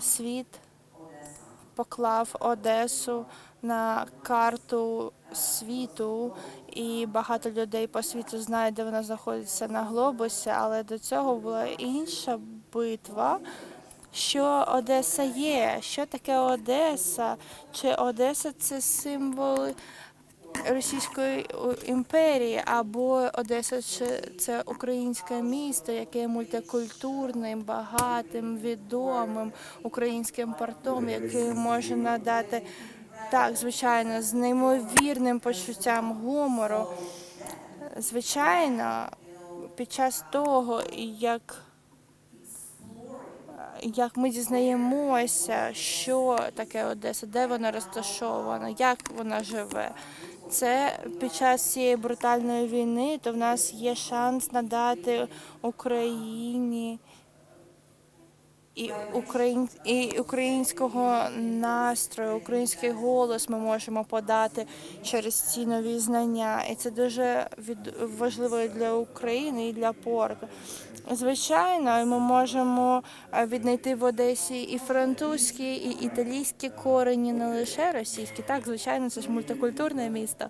світ поклав Одесу на карту світу, і багато людей по світу знають, де вона знаходиться на глобусі, але до цього була інша битва. Що Одеса є? Що таке Одеса? Чи Одеса це символ Російської імперії, або Одеса це українське місто, яке є мультикультурним, багатим, відомим українським портом, який може надати так, звичайно, з неймовірним почуттям гумору. Звичайно, під час того, як як ми дізнаємося, що таке Одеса, де вона розташована, як вона живе. Це під час цієї брутальної війни, то в нас є шанс надати Україні і, україн... і українського настрою, український голос ми можемо подати через ці нові знання. І це дуже від... важливо і для України і для порту. Звичайно, ми можемо е, віднайти в Одесі і французькі, і італійські корені, не лише російські. Так, звичайно, це ж мультикультурне місто.